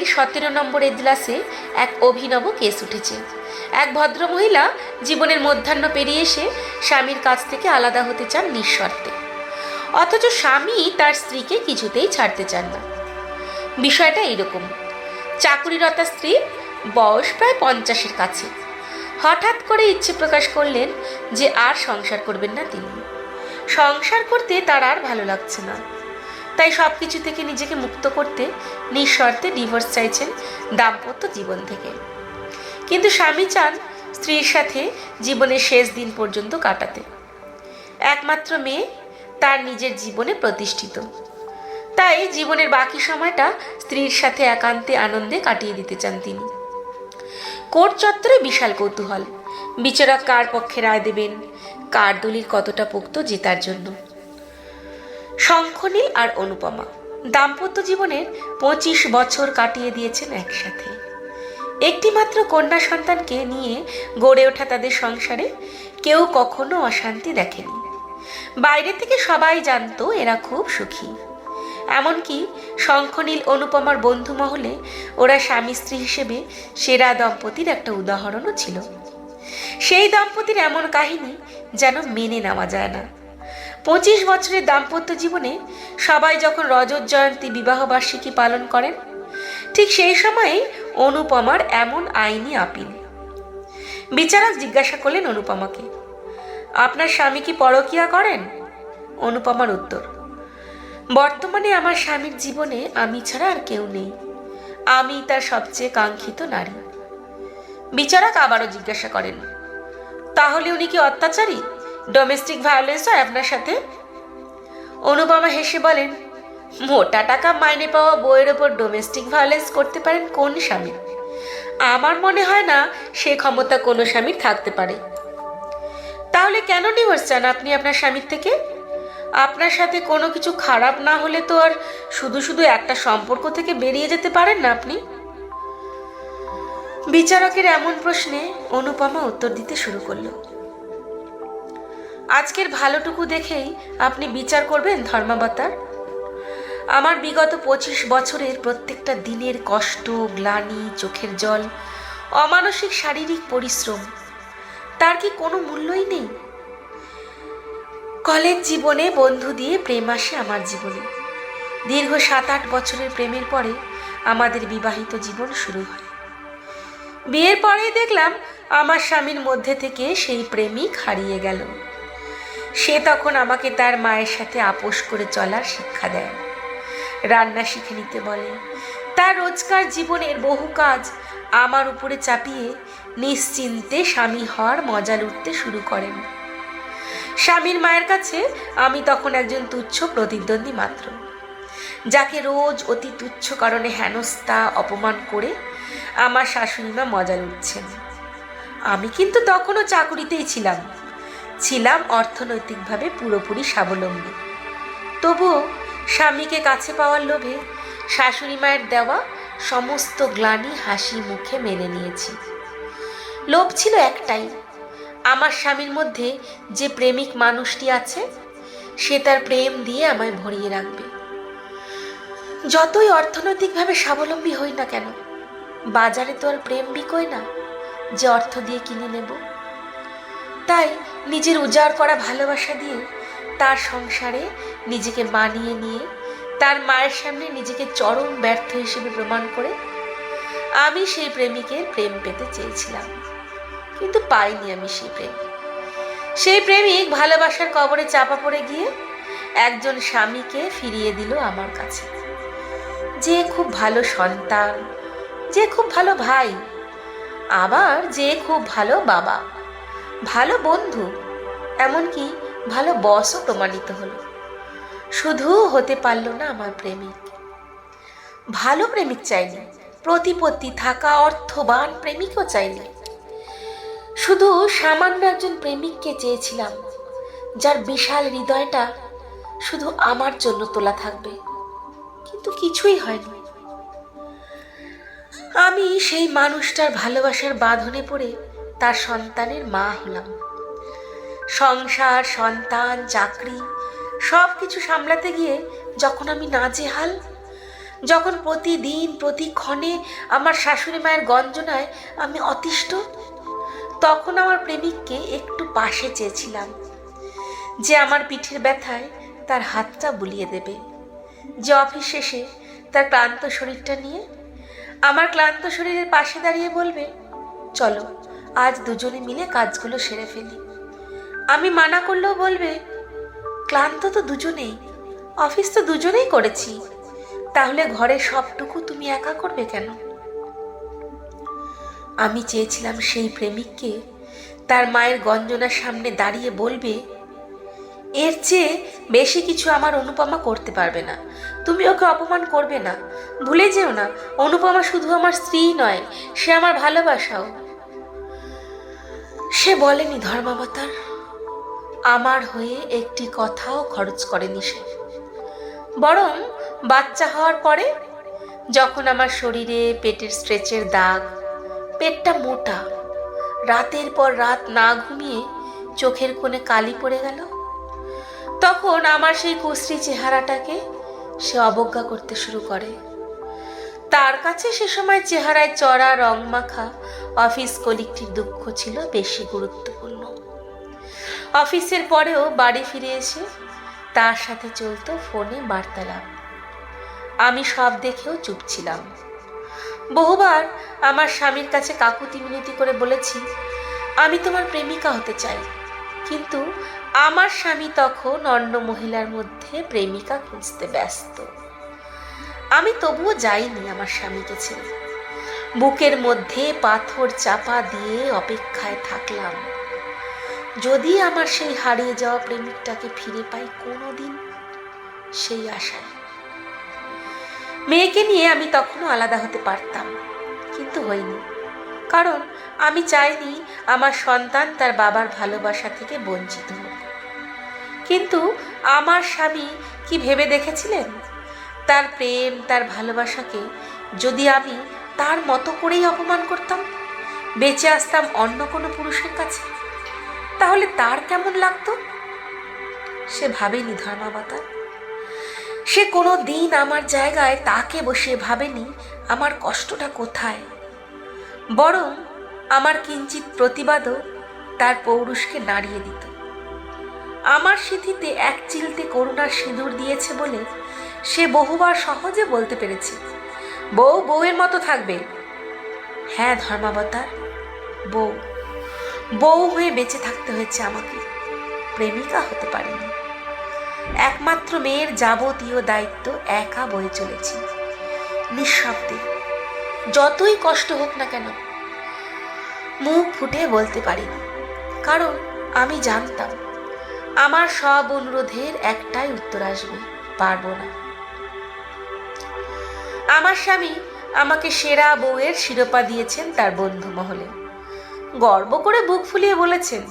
আইনের সতেরো নম্বর এজলাসে এক অভিনব কেস উঠেছে। এক ভদ্রমহিলা জীবনের মধ্যাহ্ন পেরিয়ে এসে স্বামীর কাছ থেকে আলাদা হতে চান নিঃশর্তে। অথচ স্বামী তার স্ত্রীকে কিছুতেই ছাড়তে চান না। বিষয়টা এইরকম চাকুরিরতা স্ত্রী বয়স প্রায় পঞ্চাশের কাছে। হঠাৎ করে ইচ্ছে প্রকাশ করলেন যে আর সংসার করবেন না তিনি। সংসার করতে তার আর ভালো লাগছে না। তাই সব কিছু থেকে নিজেকে মুক্ত করতে নিঃশর্তে ডিভোর্স চাইছেন দাম্পত্য জীবন থেকে। কিন্তু স্বামী চান স্ত্রীর সাথে জীবনের শেষ দিন পর্যন্ত কাটাতে। একমাত্র মেয়ে তার নিজের জীবনে প্রতিষ্ঠিত। তাই জীবনের বাকি সময়টা স্ত্রীর সাথে একান্তে আনন্দে কাটিয়ে দিতে চান তিনি। কোর্ট চত্বরে বিশাল কৌতূহল। বিচারক কার পক্ষে রায় দেবেন? কার দলিল কতটা পোক্ত জেতার জন্য? শঙ্খনীল আর অনুপমা। দাম্পত্য জীবনের পঁচিশ বছর কাটিয়ে দিয়েছেন একসাথে। একটিমাত্র কন্যা সন্তানকে নিয়ে গড়ে ওঠা তাদের সংসারে কেউ কখনো অশান্তি দেখেনি। বাইরে থেকে সবাই জানতো এরা খুব সুখী। এমনকি শঙ্খনীল, অনুপমার বন্ধু মহলে ওরা স্বামী স্ত্রী হিসেবে সেরা দম্পতির একটা উদাহরণও ছিল। সেই দম্পতির এমন কাহিনী যেন মেনে নেওয়া যায় না। পঁচিশ বছরের দাম্পত্য জীবনে সবাই যখন রজত জয়ন্তী বিবাহবার্ষিকী পালন করেন, ঠিক সেই সময়ে অনুপমার এমন আইনি আপিল। বিচারক জিজ্ঞাসা করলেন অনুপমাকে, আপনার স্বামী কি পরকিয়া করেন? অনুপমার উত্তর, বর্তমানে আমার স্বামীর জীবনে আমি ছাড়া আর কেউ নেই। আমি তার সবচেয়ে কাঙ্ক্ষিত নারী। বিচারক আবারও জিজ্ঞাসা করেন, তাহলে উনি কি অত্যাচারী? ডোমেস্টিক ভায়োলেন্স হয় আপনার সাথে? অনুপমা হেসে বলেন, মোটা টাকা মাইনে পাওয়া বইয়ের ওপর ডোমেস্টিক ভায়োলেন্স করতে পারেন কোন স্বামী? আমার মনে হয় না সে ক্ষমতা কোনো স্বামীর থাকতে পারে। তাহলে কেন ডিভোর্স চান আপনি আপনার স্বামীর থেকে? আপনার সাথে কোনো কিছু খারাপ না হলে তো আর শুধু শুধু একটা সম্পর্ক থেকে বেরিয়ে যেতে পারেন না আপনি? বিচারকের এমন প্রশ্নে অনুপমা উত্তর দিতে শুরু করল। আজকের ভালোটুকু দেখেই আপনি বিচার করবেন ধর্মাবতার। আমার বিগত পঁচিশ বছরের প্রত্যেকটা দিনের কষ্ট, গ্লানি, চোখের জল, অমানসিক শারীরিক পরিশ্রম, তার কি কোনো মূল্যই নেই? কলেজ জীবনে বন্ধু দিয়ে প্রেম আসে আমার জীবনে। দীর্ঘ সাত আট বছরের প্রেমের পরে আমাদের বিবাহিত জীবন শুরু হয়। বিয়ের পরেই দেখলাম আমার স্বামীর মধ্যে থেকে সেই প্রেমিক হারিয়ে গেল। সে তখন আমাকে তার মায়ের সাথে আপোষ করে চলার শিক্ষা দেয়। রান্না শিখে নিতে বলে, তার রোজকার জীবনের বহু কাজ আমার উপরে চাপিয়ে নিশ্চিন্তে স্বামী হওয়ার মজা লুটতে শুরু করেন। স্বামীর মায়ের কাছে আমি তখন একজন তুচ্ছ প্রতিদ্বন্দ্বী মাত্র, যাকে রোজ অতি তুচ্ছ কারণে হেনস্থা, অপমান করে আমার শাশুড়িমা মজা লুটছেন। আমি কিন্তু তখনও চাকুরিতেই ছিলাম। ছিলাম অর্থনৈতিকভাবে পুরোপুরি স্বাবলম্বী। তবুও স্বামীকে কাছে পাওয়ার লোভে শাশুড়ি মায়ের দেওয়া সমস্ত গ্লানি হাসি মুখে মেনে নিয়েছি। লোভ ছিল একটাই, আমার স্বামীর মধ্যে যে প্রেমিক মানুষটি আছে, সে তার প্রেম দিয়ে আমায় ভরিয়ে রাখবে। যতই অর্থনৈতিকভাবে স্বাবলম্বী হই না কেন, বাজারে তো আর প্রেম বিকোয় না, যে অর্থ দিয়ে কিনে নেব। তাই নিজের উজাড় করা ভালোবাসা দিয়ে তার সংসারে নিজেকে মানিয়ে নিয়ে, তার মায়ের সামনে নিজেকে চরম ব্যর্থ হিসেবে প্রমাণ করে আমি সেই প্রেমিকের প্রেম পেতে চেয়েছিলাম। কিন্তু পাইনি আমি সেই প্রেম। সেই প্রেমিক ভালোবাসার কবরে চাপা পড়ে গিয়ে একজন স্বামীকে ফিরিয়ে দিল আমার কাছে। যে খুব ভালো সন্তান, যে খুব ভালো ভাই, আবার যে খুব ভালো বাবা। ভালো বন্ধু, এমনকি ভালো বসও প্রমাণিত হলো। শুধু হতে পারল না আমার প্রেমিক। ভালো প্রেমিক চাইনি প্রতিপত্তি থাকা অর্থবান প্রেমিকও চাইনি শুধু সামান্য একজন প্রেমিককে চেয়েছিলাম, যার বিশাল হৃদয়টা শুধু আমার জন্য তোলা থাকবে। কিন্তু কিছুই হয়নি। আমি সেই মানুষটার ভালোবাসার বাঁধনে পড়ে তার সন্তানের মা হলাম। সংসার, সন্তান, চাকরি সব কিছু সামলাতে গিয়ে যখন আমি নাজেহাল, যখন প্রতিদিন, প্রতিক্ষণে আমার শাশুড়ি মায়ের গঞ্জনায় আমি অতিষ্ঠ, তখন আমার প্রেমিককে একটু পাশে চেয়েছিলাম যে আমার পিঠের ব্যথায় তার হাতটা বুলিয়ে দেবে, যে অফিস শেষে তার ক্লান্ত শরীরটা নিয়ে আমার ক্লান্ত শরীরের পাশে দাঁড়িয়ে বলবে, চলো আজ দুজনে মিলে কাজগুলো সেরে ফেলি। আমি মানা করলেও বলবে, ক্লান্ত তো দুজনেই, অফিস তো দুজনেই করেছি, তাহলে ঘরে সবটুকু তুমি একা করবে কেন? আমি চেয়েছিলাম সেই প্রেমিককে তার মায়ের গঞ্জনার সামনে দাঁড়িয়ে বলবে, এর চেয়ে বেশি কিছু আমার অনুপমা করতে পারবে না। তুমি ওকে অপমান করবে না। ভুলে যেও না, অনুপমা শুধু আমার স্ত্রী নয়, সে আমার ভালোবাসাও। সে বলেনি ধর্মাবতার আমার হয়ে একটি কথাও খরচ করেনি সে। বরং বাচ্চা হওয়ার পরে যখন আমার শরীরে পেটের স্ট্রেচের দাগ, পেটটা মোটা, রাতের পর রাত না ঘুমিয়ে চোখের কোণে কালি পড়ে গেল, তখন আমার সেই কুশ্রী চেহারাটাকে সে অবজ্ঞা করতে শুরু করে। তার কাছে সে সময় চেহারায় চড়া রং মাখা অফিস কলিকটির দুঃখ ছিল বেশি গুরুত্বপূর্ণ। অফিসের পরেও বাড়ি ফিরে এসে তার সাথে চলতো ফোনে বার্তালাপ। আমি সব দেখেও চুপ ছিলাম। বহুবার আমার স্বামীর কাছে কাকুতি মিনতি করে বলেছি, আমি তোমার প্রেমিকা হতে চাই। কিন্তু আমার স্বামী তখন অন্য মহিলার মধ্যে প্রেমিকা খুঁজতে ব্যস্ত। আমি তবুও যাইনি আমার স্বামীকে ছেড়ে। বুকের মধ্যে পাথর চাপা দিয়ে অপেক্ষায় থাকলাম। যদি আমার সেই হারিয়ে যাওয়া প্রেমিকটাকে ফিরে পাই কোনোদিন, সেই আশায়। মেয়েকে নিয়ে আমি তখনও আলাদা হতে পারতাম, কিন্তু হইনি কারণ আমি চাইনি আমার সন্তান তার বাবার ভালোবাসা থেকে বঞ্চিত হোক। কিন্তু আমার স্বামী কি ভেবে দেখেছিলেন? তার প্রেম, তার ভালোবাসাকে যদি আমি তার মতো করেই অপমান করতাম, বেঁচে আসতাম অন্য কোনো পুরুষের কাছে, তাহলে তার কেমন লাগতো? সে ভাবেনি ধর্মাবতার। সে কোনো দিন আমার জায়গায় তাকে বসে ভাবেনি আমার কষ্টটা কোথায়। বরং আমার কিঞ্চিত প্রতিবাদও তার পৌরুষকে নাড়িয়ে দিত। আমার সিঁথিতে এক চিলতে করুণার সিঁদুর দিয়েছে বলে সে বহুবার সহজে বলতে পেরেছে। বউ বউয়ের মতো থাকবে। হ্যাঁ ধর্মাবতার, বউ। বউ হয়ে বেঁচে থাকতে হয়েছে আমাকে। প্রেমিকা হতে পারিনি। একমাত্র মেয়ের যাবতীয় দায়িত্ব একা বয়ে চলেছি। নিঃশব্দে। যতই কষ্ট হোক না কেন, মুখ ফুটে বলতে পারিনি। কারণ আমি জানতাম, আমার সব অনুরোধের একটাই উত্তর আসবে, পারব না। আমার স্বামী আমাকে সেরা বউয়ের শিরোপা দিয়েছেন তার বন্ধু মহলে। গর্ব করে বুক ফুলিয়ে বলেছেন,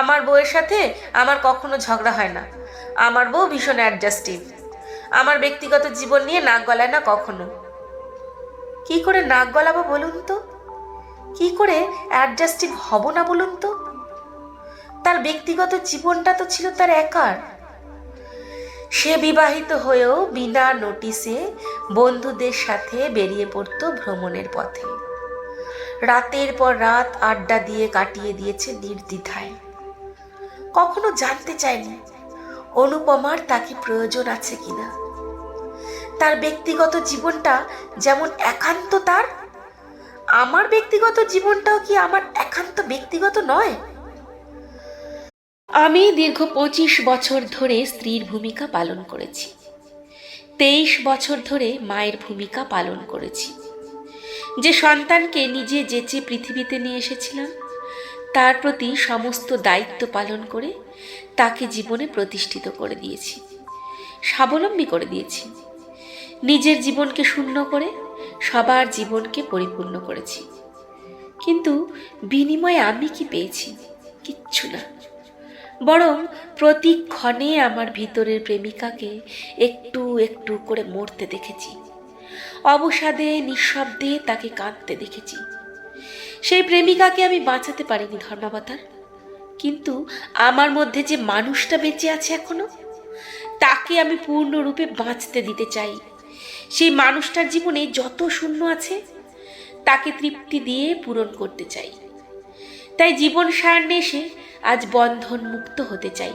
আমার বউয়ের সাথে আমার কখনো ঝগড়া হয় না। আমার বউ ভীষণ অ্যাডজাস্টিভ আমার ব্যক্তিগত জীবন নিয়ে নাক গলায় না কখনো। কি করে নাক গলাবো বলুন তো? কি করে অ্যাডজাস্টিভ হব না বলুন তো? তার ব্যক্তিগত জীবনটা তো ছিল তার একার। সে বিবাহিত হয়েও বিনা নোটিসে বন্ধুদের সাথে বেরিয়ে পড়তো ভ্রমণের পথে। রাতের পর রাত আড্ডা দিয়ে কাটিয়ে দিয়েছে নির্দ্বিধায়। কখনো জানতে চায়নি অনুপমার তাকে প্রয়োজন আছে কিনা। তার ব্যক্তিগত জীবনটা যেমন একান্ত তার, আমার ব্যক্তিগত জীবনটাও কি আমার একান্ত ব্যক্তিগত নয়? আমি দীর্ঘ পঁচিশ বছর ধরে স্ত্রীর ভূমিকা পালন করেছি। তেইশ বছর ধরে মায়ের ভূমিকা পালন করেছি। যে সন্তানকে নিজে যেচে পৃথিবীতে নিয়ে এসেছিলাম, তার প্রতি সমস্ত দায়িত্ব পালন করে তাকে জীবনে প্রতিষ্ঠিত করে দিয়েছি, স্বাবলম্বী করে দিয়েছি। নিজের জীবনকে শূন্য করে সবার জীবনকে পরিপূর্ণ করেছি। কিন্তু বিনিময়ে আমি কি পেয়েছি? কিচ্ছু না। বরং প্রতিক্ষণে আমার ভিতরের প্রেমিকাকে একটু একটু করে মরতে দেখেছি। অবসাদে, নিঃশব্দে তাকে কাঁদতে দেখেছি। সেই প্রেমিকাকে আমি বাঁচাতে পারিনি ধর্মাবতার। কিন্তু আমার মধ্যে যে মানুষটা বেঁচে আছে এখনও, তাকে আমি পূর্ণরূপে বাঁচতে দিতে চাই। সেই মানুষটার জীবনে যত শূন্য আছে, তাকে তৃপ্তি দিয়ে পূরণ করতে চাই। তাই জীবন সারণে এসে আজ বন্ধন মুক্ত হতে চাই।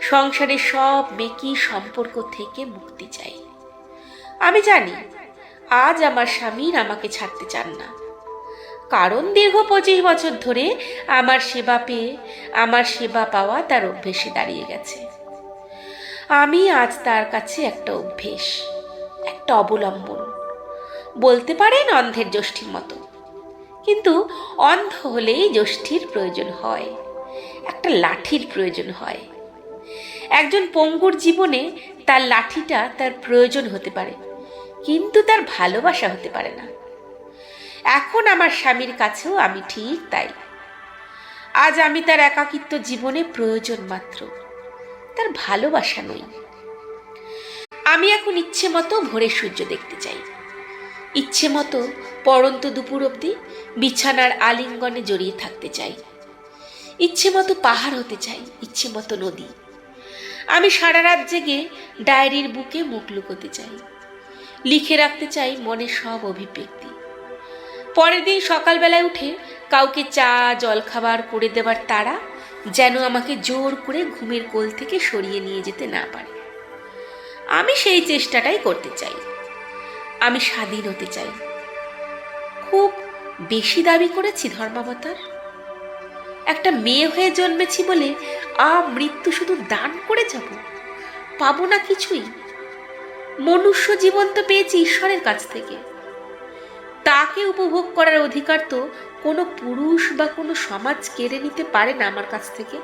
সংসারের সব মেকি সম্পর্ক থেকে মুক্তি চাই। আমি জানি, আজ আমার স্বামীর আমাকে ছাড়তে চান না। কারণ দীর্ঘ পঁচিশ বছর ধরে আমার সেবা পেয়ে, আমার সেবা পাওয়া তার অভ্যেসে দাঁড়িয়ে গেছে। আমি আজ তার কাছে একটা অভ্যেস, একটা অবলম্বন। বলতে পারেন অন্ধের জ্যোষ্ঠীর মতো। কিন্তু অন্ধ হলেই জ্যোষ্ঠীর প্রয়োজন হয়। একটা লাঠির প্রয়োজন হয়। একজন পঙ্গুর জীবনে তার লাঠিটা তার প্রয়োজন হতে পারে, কিন্তু তার ভালোবাসা হতে পারে না। এখন আমার স্বামীর কাছেও আমি ঠিক তাই। আজ আমি তার একাকিত্ব জীবনে প্রয়োজন মাত্র, তার ভালোবাসা নই। আমি এখন ইচ্ছে মতো ভোরের সূর্য দেখতে চাই। ইচ্ছে মতো পরন্ত দুপুর অবধি বিছানার আলিঙ্গনে জড়িয়ে থাকতে চাই। ইচ্ছে মতো পাহাড় হতে চাই, ইচ্ছে মতো নদী। আমি সারা রাত জেগে ডায়েরির বুকে মুখ লুকোতে চাই। লিখে রাখতে চাই মনের সব অভিব্যক্তি। পরের দিন সকালবেলায় উঠে কাউকে চা, জলখাবার করে দেবার তারা যেন আমাকে জোর করে ঘুমের কোল থেকে সরিয়ে নিয়ে যেতে না পারে। আমি সেই চেষ্টাটাই করতে চাই। আমি স্বাধীন হতে চাই। খুব বেশি দাবি করেছি ধর্মাবতার। একটা মেয়ে হয়ে জন্মেছি বলে আ মৃত্যু শুধু দান করে যাব? পাবো না কিছুই। মনুষ্য জীবন তো পেয়েছি ঈশ্বরের কাছ থেকে। তাকে উপভোগ করার অধিকার তো কোনো পুরুষ বা কোনো সমাজ কেড়ে নিতে পারে না আমার কাছ থেকে।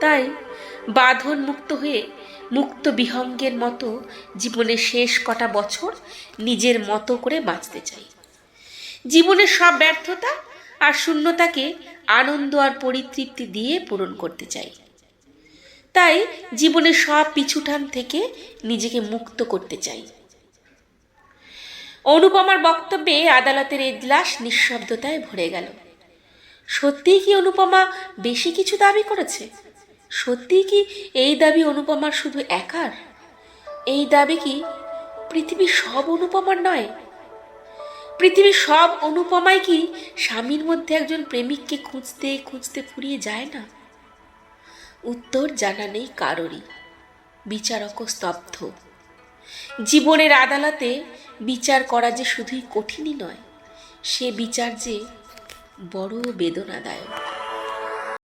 তাই বাঁধন মুক্ত হয়ে মুক্ত বিহঙ্গের মতো জীবনের শেষ কটা বছর নিজের মতো করে বাঁচতে চাই। জীবনের সব ব্যর্থতা আর শূন্যতাকে আনন্দ আর পরিতৃপ্তি দিয়ে পূরণ করতে চাই। তাই জীবনের সব পিছুটান থেকে নিজেকে মুক্ত করতে চাই। অনুপমার বক্তব্যে আদালতের এজলাস নিঃশব্দতায় ভরে গেল। সত্যিই কি অনুপমা বেশি কিছু দাবি করেছে? সত্যিই কি এই দাবি অনুপমার শুধু একার? এই দাবি কি পৃথিবীর সব অনুপমার নয় পৃথিবীর সব অনুপমাই কি স্বামীর মধ্যে একজন প্রেমিককে খুঁজতে খুঁজতে ফুরিয়ে যায় না? উত্তর জানা নেই কারোরই। বিচারক স্তব্ধ। জীবনের আদালতে বিচার করা যে শুধুই কঠিনই নয়, সে বিচার যে বড় বেদনাদায়ক।